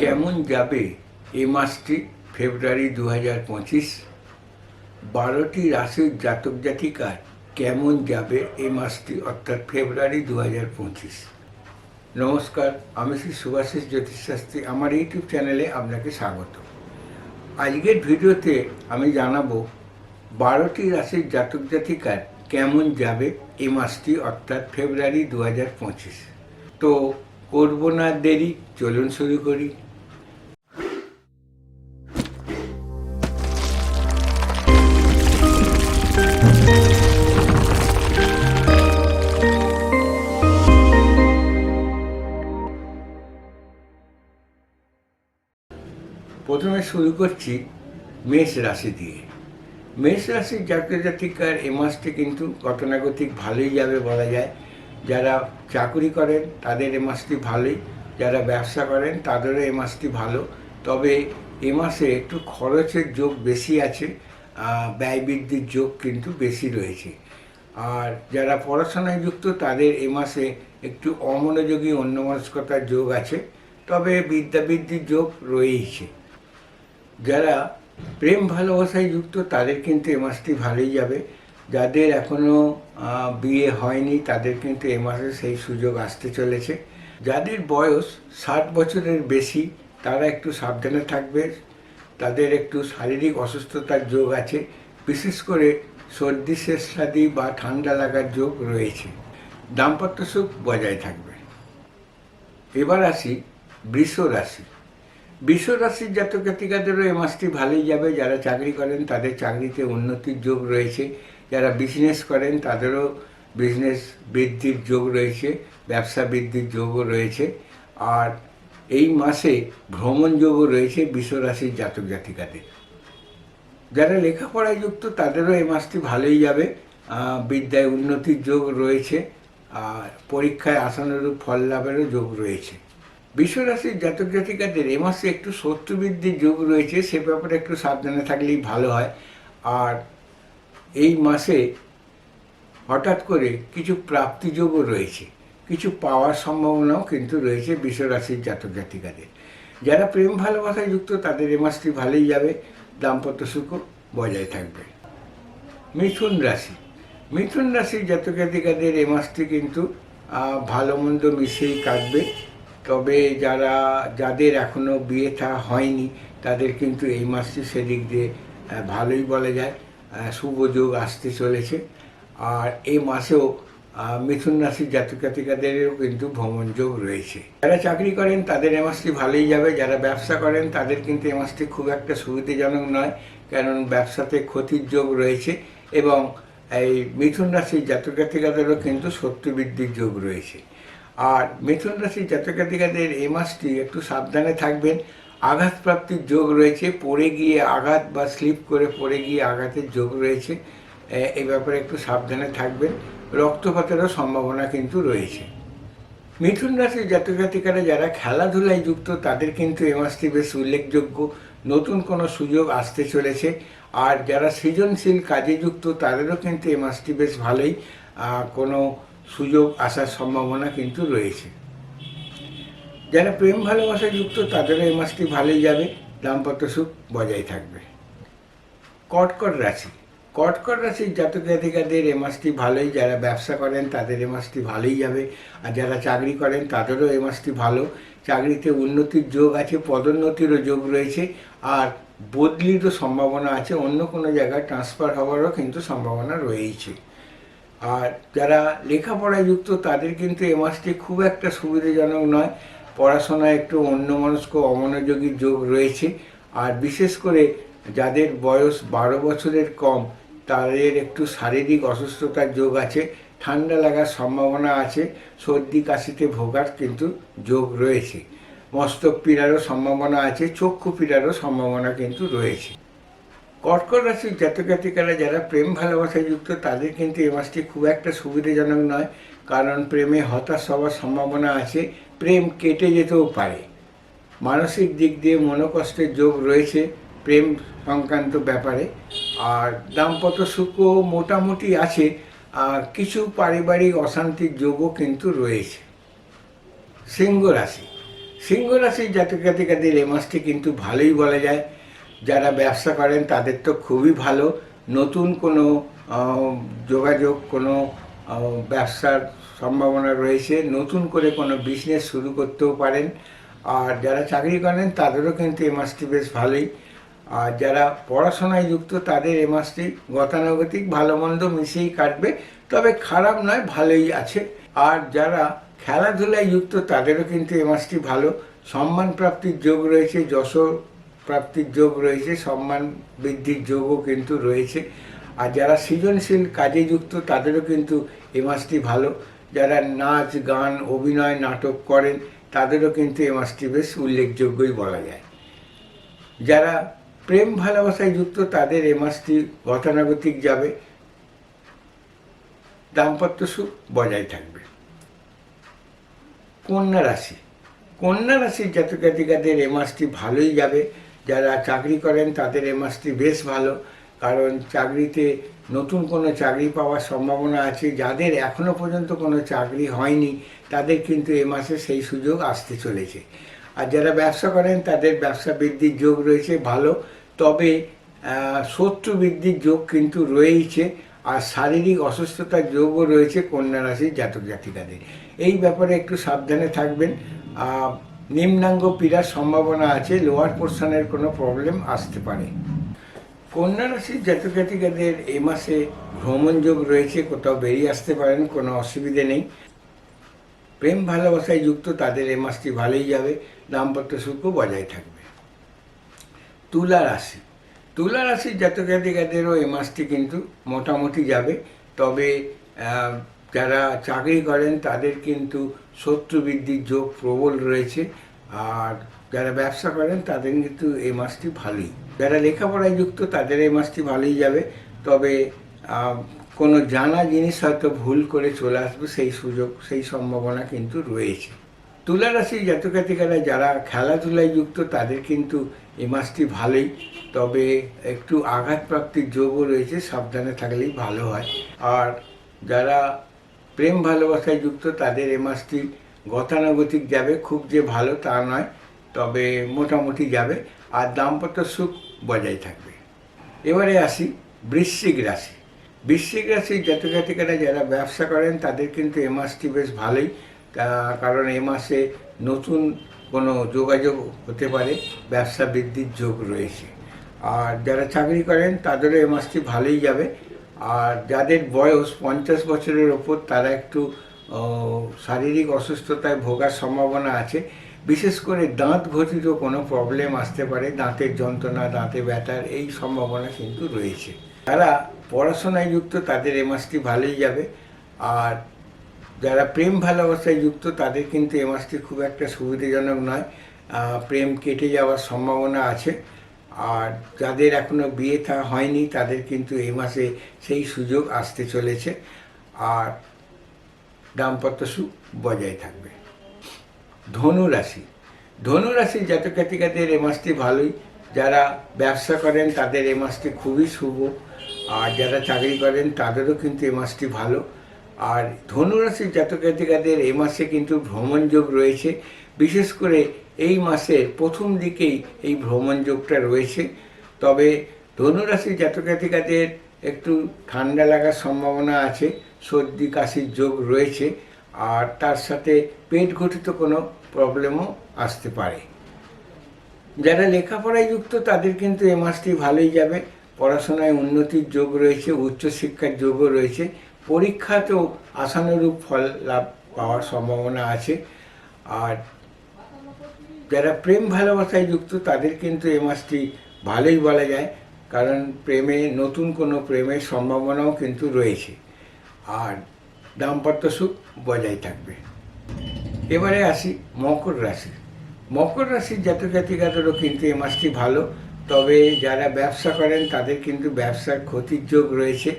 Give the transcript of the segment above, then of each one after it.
কেমন যাবে এই মাসটি, ফেব্রুয়ারি দু হাজার পঁচিশ? বারোটি রাশির জাতক জাতিকার কেমন যাবে এই মাসটি, অর্থাৎ ফেব্রুয়ারি দু হাজার পঁচিশ? নমস্কার, আমি শ্রী সুভাষিস জ্যোতিষশাস্ত্রী। আমার ইউটিউব চ্যানেলে আপনাকে স্বাগত। আজকের ভিডিওতে আমি জানাব বারোটি রাশির জাতক জাতিকার কেমন যাবে এই মাসটি, অর্থাৎ ফেব্রুয়ারি দু হাজার পঁচিশ। তো করব না দেরি, চলুন শুরু করি। প্রথমে শুরু করছি মেষ রাশি দিয়ে। মেষ রাশির জাতক জাতিকার এ মাসটি কিন্তু গতানুগতিক ভালোই যাবে বলা যায়। যারা চাকরি করেন, তাদের এ মাসটি ভালোই। যারা ব্যবসা করেন, তাদেরও এ মাসটি ভালো। তবে এ মাসে একটু খরচের যোগ বেশি আছে ব্যয় বৃদ্ধির যোগ কিন্তু বেশি রয়েছে। আর যারা পড়াশোনায় যুক্ত, তাদের এ মাসে একটু অমনোযোগী, অন্যমনস্কতার যোগ আছে। তবে বিদ্যাবৃদ্ধির যোগ রয়েইছে। যারা প্রেম ভালোবাসায় যুক্ত, তাদের কিন্তু এ মাসটি ভালোই যাবে। যাদের এখনও বিয়ে হয়নি, তাদের কিন্তু এ মাসে সেই সুযোগ আসতে চলেছে। যাদের বয়স ষাট বছরের বেশি, তারা একটু সাবধানে থাকবে। তাদের একটু শারীরিক অসুস্থতার যোগ আছে। বিশেষ করে সর্দি শেষাদি বা ঠান্ডা লাগার যোগ রয়েছে। দাম্পত্য সুখ বজায় থাকবে। এবার আসি বৃষ রাশি। বৃষ রাশির জাতক জাতিকাদেরও এ মাসটি ভালোই যাবে। যারা চাকরি করেন, তাদের চাকরিতে উন্নতির যোগ রয়েছে। যারা বিজনেস করেন, তাদেরও বিজনেস বৃদ্ধির যোগ রয়েছে, ব্যবসা বৃদ্ধির যোগও রয়েছে। আর এই মাসে ভ্রমণ যোগও রয়েছে বিশ্বরাশির রাশির জাতক জাতিকাদের। যারা লেখাপড়ায় যুক্ত, তাদেরও এই মাসটি ভালোই যাবে। বিদ্যায় উন্নতির যোগ রয়েছে, আর পরীক্ষায় আশানুরূপ ফল লাভেরও যোগ রয়েছে। বিশ্বরাশির জাতক জাতিকাদের এ মাসে একটু শত্রু বৃদ্ধির যোগ রয়েছে, সে ব্যাপারে একটু সাবধানে থাকলেই ভালো হয়। আর এই মাসে হঠাৎ করে কিছু প্রাপ্তিযোগও রয়েছে। কিছু পাওয়ার সম্ভাবনাও কিন্তু রয়েছে বিশ্বরাশির জাতক জাতিকাদের। যারা প্রেম ভালোবাসায় যুক্ত, তাদের এ মাসটি ভালোই যাবে। দাম্পত্য সুখও বজায় থাকবে। মিথুন রাশি। মিথুন রাশির জাতক জাতিকাদের এ মাসটি কিন্তু ভালো মন্দ মিশিয়েই কাটবে। তবে যারা, যাদের এখনও বিয়ে থা হয়নি, তাদের কিন্তু এই মাসটি সেদিক দিয়ে ভালোই বলা যায়। শুভ যোগ আসতে চলেছে। আর এই মাসেও মিথুন রাশির জাতক জাতিকাদেরও কিন্তু ভ্রমণ যোগ রয়েছে। যারা চাকরি করেন, তাদের এ মাসটি ভালোই যাবে। যারা ব্যবসা করেন, তাদের কিন্তু এ মাসটি খুব একটা সুবিধাজনক নয়। কারণ ব্যবসাতে ক্ষতির যোগ রয়েছে এবং এই মিথুন রাশির জাতক জাতিকাদেরও কিন্তু শত্রু বৃদ্ধির যোগ রয়েছে। আর মিথুন রাশির জাতক জাতিকাদের এই মাসটি একটু সাবধানে থাকবেন। আঘাতপ্রাপ্তির যোগ রয়েছে, পড়ে গিয়ে আঘাত বা স্লিপ করে পড়ে গিয়ে আঘাতের যোগ রয়েছে। এ- ব্যাপারে একটু সাবধানে থাকবেন। রক্তপাতেরও সম্ভাবনা কিন্তু রয়েছে। মিথুন রাশির জাতক জাতিকারা যারা খেলাধুলায় যুক্ত, তাদের কিন্তু এ মাসটি বেশ উল্লেখযোগ্য। নতুন কোনো সুযোগ আসতে চলেছে। আর যারা সৃজনশীল কাজে যুক্ত, তাদেরও কিন্তু এ মাসটি বেশ ভালোই কোনো সুযোগ আসার সম্ভাবনা কিন্তু রয়েছে। যারা প্রেম ভালোবাসায় যুক্ত তাদেরও এই মাসটি ভালোই যাবে। দাম্পত্য সুখ বজায় থাকবে। কটকট রাশি। কটকট রাশির জাতক জাতিকাদের এ মাসটি ভালোই, যারা ব্যবসা করেন তাদের এ মাসটি ভালোই যাবে। আর যারা চাকরি করেন তাদেরও এ মাসটি ভালো। চাকরিতে উন্নতির যোগ আছে, পদোন্নতিরও যোগ রয়েছে। আর বদলিরও সম্ভাবনা আছে। অন্য কোনো জায়গায় ট্রান্সফার হওয়ারও কিন্তু সম্ভাবনা রয়েছে আর যারা লেখাপড়ায় যুক্ত, তাদের কিন্তু এ মাসটি খুব একটা সুবিধাজনক নয়। পড়াশোনায় একটু অন্যমনস্ক, অমনোযোগী যোগ রয়েছে। আর বিশেষ করে যাদের বয়স বারো বছরের কম, তাদের একটু শারীরিক অসুস্থতার যোগ আছে, ঠান্ডা লাগার সম্ভাবনা আছে, সর্দি, কাশিতে ভোগার কিন্তু যোগ রয়েছে। মস্তক পীড়ারও সম্ভাবনা আছে, চক্ষু পীড়ারও সম্ভাবনা কিন্তু রয়েছে। কর্কট রাশির জাতক জাতিকারা যারা প্রেম ভালোবাসায় যুক্ত, তাদের কিন্তু এ মাসটি খুব একটা সুবিধাজনক নয়, কারণ প্রেমে হতাশ হওয়ার সম্ভাবনা আছে প্রেম কেটে যেতেও পারে। মানসিক দিক দিয়ে মনোকষ্টের যোগ রয়েছে প্রেম সংক্রান্ত ব্যাপারে। আর দাম্পত্য সুখও মোটামুটি আছে, আর কিছু পারিবারিক অশান্তির যোগও কিন্তু রয়েছে। সিংহ রাশি। সিংহ রাশির জাতক জাতিকাদের এ মাসটি কিন্তু ভালোই বলা যায়। যারা ব্যবসা করেন তাদের তো খুবই ভালো। নতুন কোনো যোগাযোগ, কোনো ব্যবসার সম্ভাবনা রয়েছে। নতুন করে কোনো বিজনেস শুরু করতেও পারেন। আর যারা চাকরি করেন, তাদেরও কিন্তু এ মাসটি বেশ ভালোই। আর যারা পড়াশোনায় যুক্ত, তাদের এ মাসটি গতানুগতিক ভালো মন্দ মিশিয়েই কাটবে। তবে খারাপ নয়, ভালোই আছে। আর যারা খেলাধুলায় যুক্ত, তাদেরও কিন্তু এ মাসটি ভালো। সম্মান প্রাপ্তির যোগ রয়েছে, যশোর প্রাপ্তির যোগ রয়েছে, সম্মান বৃদ্ধির যোগও কিন্তু রয়েছে। আর যারা সৃজনশীল কাজে যুক্ত, তাদেরও কিন্তু এ মাসটি ভালো। যারা নাচ, গান, অভিনয়, নাটক করেন, তাদেরও কিন্তু এ মাসটি বেশ উল্লেখযোগ্যই বলা যায়। যারা প্রেম ভালোবাসায় যুক্ত, তাদের এ মাসটি গতানুগতিক যাবে। দাম্পত্য সুখ বজায় থাকবে। কন্যা রাশি। কন্যা রাশির জাতক জাতিকাদের এ মাসটি ভালোই যাবে। যারা চাকরি করেন, তাদের এ মাসটি বেশ ভালো। কারণ চাকরিতে নতুন কোনো চাকরি পাওয়ার সম্ভাবনা আছে। যাদের এখনও পর্যন্ত কোনো চাকরি হয়নি, তাদের কিন্তু এ মাসে সেই সুযোগ আসতে চলেছে। আর যারা ব্যবসা করেন, তাদের ব্যবসা বৃদ্ধির যোগ রয়েছে ভালো। তবে শত্রু বৃদ্ধির যোগ কিন্তু রয়েইছে। আর শারীরিক অসুস্থতার যোগও রয়েছে কন্যা রাশির জাতক জাতিকাদের। এই ব্যাপারে একটু সাবধানে থাকবেন। নিম্নাঙ্গ পীড়ার সম্ভাবনা আছে লোয়ার পোর্শনের কোনো প্রবলেম আসতে পারে। কন্যা রাশির জাতক জাতিকাদের এ মাসে ভ্রমণ যোগ রয়েছে, কোথাও বেরিয়ে আসতে পারেন, কোনো অসুবিধে নেই। প্রেম ভালোবাসায় যুক্ত তাদের এ মাসটি ভালোই যাবে, দাম্পত্য সুখও বজায় থাকবে। তুলা রাশি। তুলা রাশির জাতক জাতিকাদেরও এই মাসটি কিন্তু মোটামুটি যাবে, তবে যারা চাকরি করেন তাদের কিন্তু শত্রু বৃদ্ধির যোগ প্রবল রয়েছে, আর যারা ব্যবসা করেন, তাদের কিন্তু এই মাসটি ভালোই। যারা লেখাপড়ায় যুক্ত, তাদের এই মাসটি ভালোই যাবে। তবে কোনো জানা জিনিস হয়তো ভুল করে চলে আসবে, সেই সুযোগ, সেই সম্ভাবনা কিন্তু রয়েছে। তুলা রাশির জাতক জাতিকারা যারা খেলাধুলায় যুক্ত, তাদের কিন্তু এই মাসটি ভালোই। তবে, একটু আঘাতপ্রাপ্তির যোগও রয়েছে, সাবধানে থাকলেই ভালো হয়। আর যারা প্রেম ভালোবাসায় যুক্ত, তাদের এ মাসটি গতানুগতিক যাবে। খুব যে ভালো তা নয়। তবে মোটামুটি যাবে, আর দাম্পত্য সুখ বজায় থাকবে। এবারে আসি বৃশ্চিক রাশি। বৃশ্চিক রাশির জাতক জাতিকারা যারা ব্যবসা করেন, তাদের কিন্তু এ মাসটি বেশ ভালোই। তা- কারণ এ মাসে নতুন কোনো যোগাযোগ হতে পারে, ব্যবসা বৃদ্ধির যোগ রয়েছে। আর যারা চাকরি করেন, তাদেরও এ মাসটি ভালোই যাবে। আর যাদের বয়স পঞ্চাশ বছরের ওপর, তারা একটু শারীরিক অসুস্থতায় ভোগার সম্ভাবনা আছে। বিশেষ করে দাঁত ঘটিত কোনো প্রবলেম আসতে পারে, দাঁতের যন্ত্রণা, দাঁতে ব্যথার এই সম্ভাবনা কিন্তু রয়েছে। যারা পড়াশোনায় যুক্ত, তাদের এ মাসটি ভালোই যাবে। আর যারা প্রেম ভালোবাসায় যুক্ত, তাদের কিন্তু এ মাসটি খুব একটা সুবিধাজনক নয়। প্রেম কেটে যাওয়ার সম্ভাবনা আছে। আর যাদের এখনও বিয়ে থা হয়নি, তাদের কিন্তু এই মাসে সেই সুযোগ আসতে চলেছে। আর দাম্পত্য সুখ বজায় থাকবে। ধনু রাশি। ধনু রাশির জাতক জাতিকাদের এ মাসটি ভালোই। যারা ব্যবসা করেন, তাদের এ মাসটি খুবই শুভ। আর যারা চাকরি করেন, তাদেরও কিন্তু এ মাসটি ভালো। আর ধনু রাশির জাতক জাতিকাদের এ মাসে কিন্তু ভ্রমণ যোগ রয়েছে। বিশেষ করে এই মাসের প্রথম দিকেই এই ভ্রমণ যোগটা রয়েছে। তবে ধনু রাশির জাতক জাতিকাদের একটু ঠান্ডা লাগার সম্ভাবনা আছে। সর্দি, কাশির যোগ রয়েছে। আর তার সাথে পেট ঘটিত কোনো প্রবলেমও আসতে পারে। যারা লেখাপড়ায় যুক্ত, তাদের কিন্তু এ মাসটি ভালোই যাবে। পড়াশোনায় উন্নতির যোগ রয়েছে, উচ্চশিক্ষার যোগও রয়েছে। পরীক্ষাতেও আশানুরূপ ফল লাভ পাওয়ার সম্ভাবনা আছে। আর যারা প্রেম ভালোবাসায় যুক্ত, তাদের কিন্তু এ মাসটি ভালোই বলা যায়। কারণ প্রেমে, নতুন কোনো প্রেমের সম্ভাবনাও কিন্তু রয়েছে। আর দাম্পত্য সুখ বজায় থাকবে। এবারে আসি মকর রাশি। মকর রাশির জাতক জাতিকাদেরও কিন্তু এ মাসটি ভালো, তবে যারা ব্যবসা করেন তাদের কিন্তু ব্যবসার ক্ষতির যোগ রয়েছে।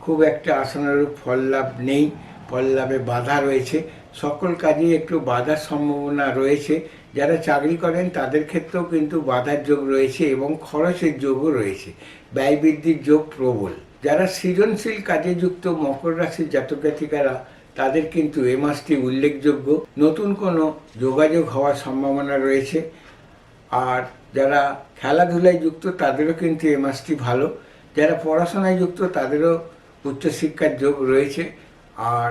খুব একটা আশানুরূপ ফল লাভ নেই, ফল লাভে বাধা রয়েছে। সকল কাজেই একটু বাধার সম্ভাবনা রয়েছে। যারা চাকরি করেন তাদের ক্ষেত্রেও কিন্তু বাধার যোগ রয়েছে এবং খরচের যোগও রয়েছে। ব্যয় বৃদ্ধির যোগ প্রবল। যারা সৃজনশীল কাজে যুক্ত মকর রাশির জাতক জাতিকারা, তাদের কিন্তু এ মাসটি উল্লেখযোগ্য। নতুন কোনো যোগাযোগ হওয়ার সম্ভাবনা রয়েছে। আর যারা খেলাধুলায় যুক্ত, তাদেরও কিন্তু এ মাসটি ভালো। যারা পড়াশোনায় যুক্ত, তাদেরও উচ্চশিক্ষার যোগ রয়েছে। আর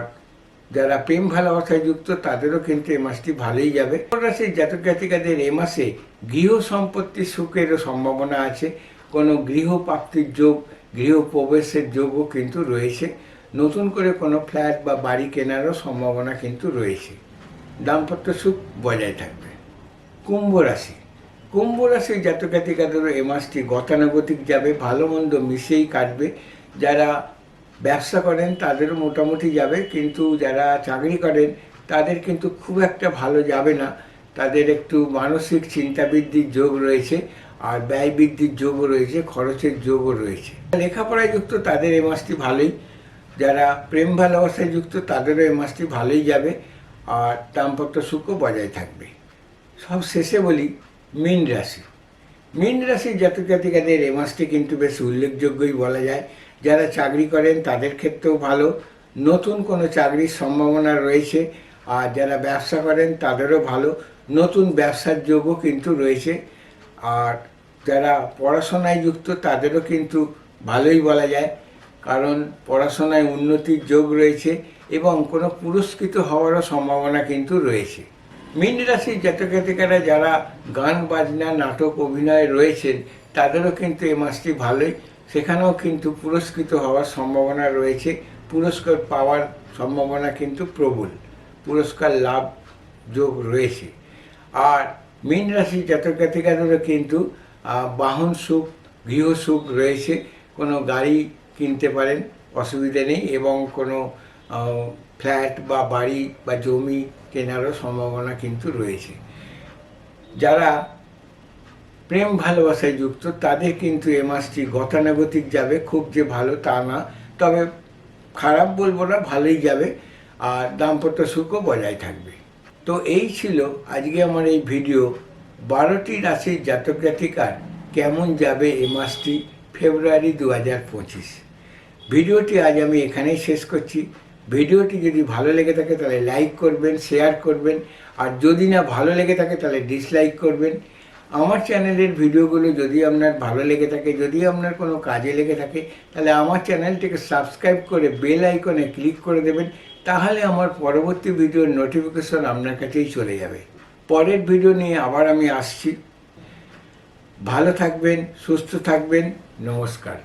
যারা প্রেম ভালোবাসায় যুক্ত, তাদেরও কিন্তু এ মাসটি ভালোই যাবে। রাশির জাতক জাতিকাদের এ মাসে গৃহ সম্পত্তির সুখেরও সম্ভাবনা আছে। কোনো গৃহ প্রাপ্তির যোগ গৃহ প্রবেশের যোগও কিন্তু রয়েছে। নতুন করে কোনো ফ্ল্যাট বা বাড়ি কেনারও সম্ভাবনা কিন্তু রয়েছে। দাম্পত্য সুখ বজায় থাকবে। কুম্ভ রাশি। কুম্ভ রাশির জাতক এ মাসটি গতানুগতিক যাবে ভালো মন্দ মিশেই কাটবে। যারা ব্যবসা করেন তাদেরও মোটামুটি যাবে, কিন্তু যারা চাকরি করেন তাদের কিন্তু খুব একটা ভালো যাবে না। তাদের একটু মানসিক চিন্তাবৃদ্ধির যোগ রয়েছে। আর ব্যয় বৃদ্ধির যোগও রয়েছে, খরচের যোগও রয়েছে। লেখাপড়ায় যুক্ত তাদের এ মাসটি ভালোই। যারা প্রেম ভালোবাসায় যুক্ত, তাদেরও এ মাসটি ভালোই যাবে। আর দাম্পত্য সুখও বজায় থাকবে। সব শেষে বলি, মীন রাশি। মীন রাশির জাতক জাতিকাদের এ মাসটি কিন্তু বেশ উল্লেখযোগ্যই বলা যায়। যারা চাকরি করেন, তাদের ক্ষেত্রেও ভালো। নতুন কোনো চাকরির সম্ভাবনা রয়েছে। আর যারা ব্যবসা করেন, তাদেরও ভালো। নতুন ব্যবসার যোগও কিন্তু রয়েছে। আর যারা পড়াশোনায় যুক্ত, তাদেরও কিন্তু ভালোই বলা যায়। কারণ পড়াশোনায় উন্নতির যোগ রয়েছে এবং কোনো পুরস্কৃত হওয়ারও সম্ভাবনা কিন্তু রয়েছে। মীন রাশির জাতক জাতিকারা যারা গান, বাজনা, নাটক, অভিনয়ে রয়েছেন, তাদেরও কিন্তু এই মাসটি ভালোই। সেখানেও কিন্তু পুরস্কৃত হওয়ার সম্ভাবনা রয়েছে। পুরস্কার পাওয়ার সম্ভাবনা কিন্তু প্রবল। পুরস্কার লাভ যোগ রয়েছে। আর মীন রাশির জাতক কিন্তু বাহন সুখ, গৃহ সুখ রয়েছে। কোনো গাড়ি কিনতে পারেন, অসুবিধে নেই এবং কোনো ফ্ল্যাট বা বাড়ি বা জমি কেনারও সম্ভাবনা কিন্তু রয়েছে। যারা প্রেম ভালোবাসায় যুক্ত, তাদের কিন্তু এ মাসটি গতানুগতিক যাবে, খুব যে ভালো তা না। তবে খারাপ বলব না, ভালোই যাবে। আর দাম্পত্য সুখও বজায় থাকবে। তো এই ছিল আজকে আমার এই ভিডিও। বারোটি রাশির জাতক জাতিকার কেমন যাবে এ মাসটি ফেব্রুয়ারি দু হাজার পঁচিশ। ভিডিওটি আজ আমি এখানেই শেষ করছি। ভিডিওটি যদি ভালো লেগে থাকে তাহলে লাইক করবেন, শেয়ার করবেন, আর যদি না ভালো লেগে থাকে তাহলে ডিসলাইক করবেন। আমার চ্যানেলের ভিডিওগুলো যদি আপনার ভালো লেগে থাকে, যদি আপনার কোনো কাজে লেগে থাকে, তাহলে আমার চ্যানেলটিকে সাবস্ক্রাইব করে বেল আইকনে ক্লিক করে দেবেন। তাহলে আমার পরবর্তী ভিডিওর নোটিফিকেশন আপনার কাছেই চলে যাবে। পরের ভিডিও নিয়ে আবার আমি আসছি। ভালো থাকবেন, সুস্থ থাকবেন, নমস্কার।